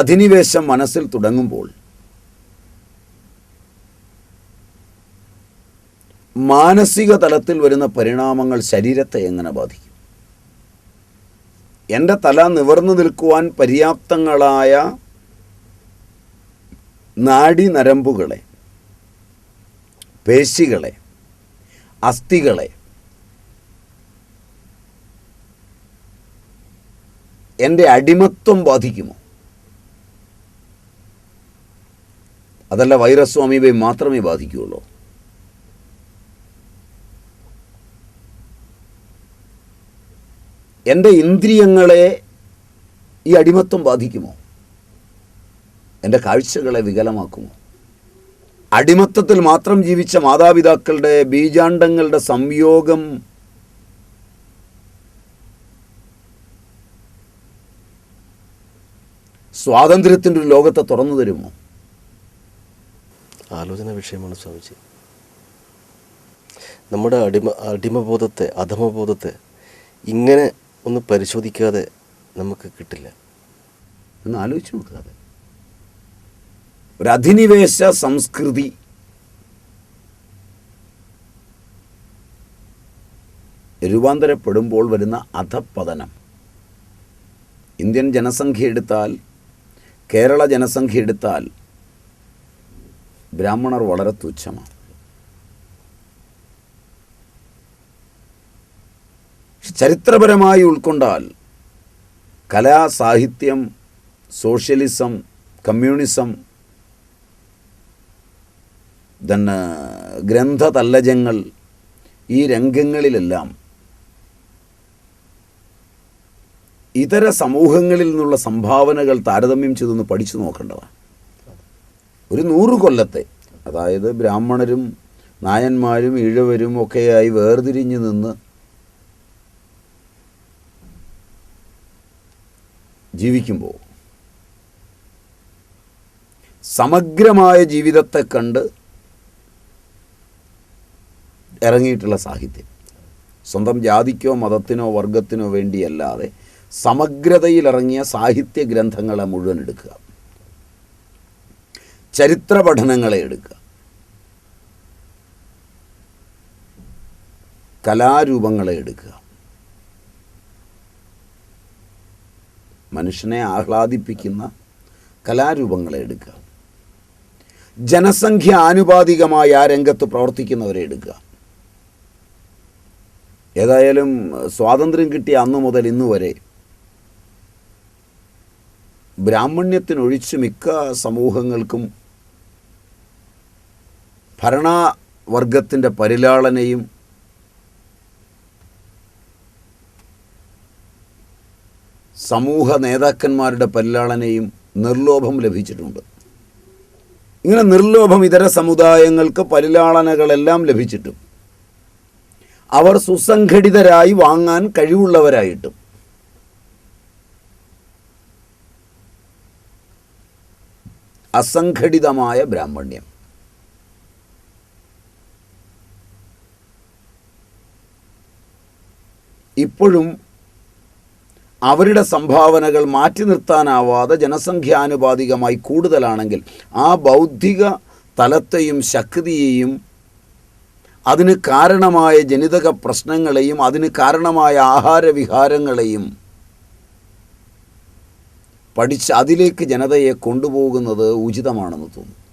അധിനിവേശം മനസ്സിൽ തുടങ്ങുമ്പോൾ മാനസിക തലത്തിൽ വരുന്ന പരിണാമങ്ങൾ ശരീരത്തെ എങ്ങനെ ബാധിക്കും? എന്റെ തല നിവർന്നു നിൽക്കുവാൻ പര്യാപ്തങ്ങളായ നാഡിനരമ്പുകളെ പേശികളെ അസ്ഥികളെ എന്റെ അടിമത്വം ബാധിക്കുമോ? അതല്ല വൈറസും അമീബയും മാത്രമേ ബാധിക്കുകയുള്ളൂ. എന്റെ ഇന്ദ്രിയങ്ങളെ ഈ അടിമത്വം ബാധിക്കുമോ? എന്റെ കാഴ്ചകളെ വികലമാക്കുമോ? അടിമത്തത്തിൽ മാത്രം ജീവിച്ച മാതാപിതാക്കളുടെ ബീജാണ്ടങ്ങളുടെ സംയോഗം സ്വാതന്ത്ര്യത്തിന്റെ ഒരു ലോകത്തെ തുറന്നു തരുമോ? ആലോചന വിഷയമാണ് സ്വാമിജി. നമ്മുടെ അടിമ അടിമബോധത്തെ അധമബോധത്തെ ഇങ്ങനെ ഒന്ന് പരിശോധിക്കാതെ നമുക്ക് കിട്ടില്ല. എന്ന് ആലോചിച്ച് നോക്കുക അത്. ഒരു അധിനിവേശ സംസ്കൃതി. രൂപാന്തരപ്പെടുമ്പോൾ വരുന്ന അധപ്പതനം ഇന്ത്യൻ ജനസംഖ്യ എടുത്താൽ കേരള ജനസംഖ്യ എടുത്താൽ ബ്രാഹ്മണർ വളരെ തുച്ഛമാണ്. ചരിത്രപരമായി ഉൾക്കൊണ്ടാൽ കലാ സാഹിത്യം സോഷ്യലിസം കമ്മ്യൂണിസം തന്നെ ഗ്രന്ഥതല്ലജങ്ങൾ ഈ രംഗങ്ങളിലെല്ലാം ഇതര സമൂഹങ്ങളിൽ നിന്നുള്ള സംഭാവനകൾ താരതമ്യം ചെയ്തൊന്ന് പഠിച്ചു നോക്കേണ്ടതാണ്. ഒരു നൂറ് കൊല്ലത്തെ. അതായത് ബ്രാഹ്മണരും നായന്മാരും ഇഴവരും ഒക്കെയായി വേർതിരിഞ്ഞു നിന്ന് ജീവിക്കുമ്പോൾ സമഗ്രമായ ജീവിതത്തെ കണ്ട് ഇറങ്ങിയിട്ടുള്ള സാഹിത്യം. സ്വന്തം ജാതിക്കോ മതത്തിനോ വർഗത്തിനോ വേണ്ടിയല്ലാതെ സമഗ്രതയിലിറങ്ങിയ സാഹിത്യ ഗ്രന്ഥങ്ങളെ മുഴുവൻ എടുക്കുക. ചരിത്ര പഠനങ്ങളെ എടുക്കുക. കലാരൂപങ്ങളെ എടുക്കുക. മനുഷ്യനെ ആഹ്ലാദിപ്പിക്കുന്ന കലാരൂപങ്ങളെ എടുക്കുക. ജനസംഖ്യ ആനുപാതികമായി ആ രംഗത്ത് പ്രവർത്തിക്കുന്നവരെ എടുക്കുക. ഏതായാലും സ്വാതന്ത്ര്യം കിട്ടിയ അന്നു മുതൽ ഇന്ന് വരെ ബ്രാഹ്മണ്യത്തിനൊഴിച്ച് മിക്ക സമൂഹങ്ങൾക്കും ഭരണവർഗത്തിന്റെ പരിലാളനയും സമൂഹ നേതാക്കന്മാരുടെ പരിലാളനയും നിർലോഭം ലഭിച്ചിട്ടുണ്ട്. ഇങ്ങനെ നിർലോഭം ഇതര സമുദായങ്ങൾക്ക് പരിലാളനകളെല്ലാം ലഭിച്ചിട്ടും അവർ സുസംഘടിതരായി വാങ്ങാൻ കഴിവുള്ളവരായിട്ടും അസംഘടിതമായ ബ്രാഹ്മണ്യം. ഇപ്പോഴും അവരുടെ സംഭാവനകൾ മാറ്റി നിർത്താനാവാതെ ജനസംഖ്യാനുപാതികമായി കൂടുതലാണെങ്കിൽ ആ ബൗദ്ധിക തലത്തെയും ശക്തിയെയും അതിന് കാരണമായ ജനിതക പ്രശ്നങ്ങളെയും അതിന് കാരണമായ ആഹാരവിഹാരങ്ങളെയും പഠിച്ച് അതിലേക്ക് ജനതയെ കൊണ്ടുപോകുന്നത് ഉചിതമാണെന്ന് തോന്നുന്നു.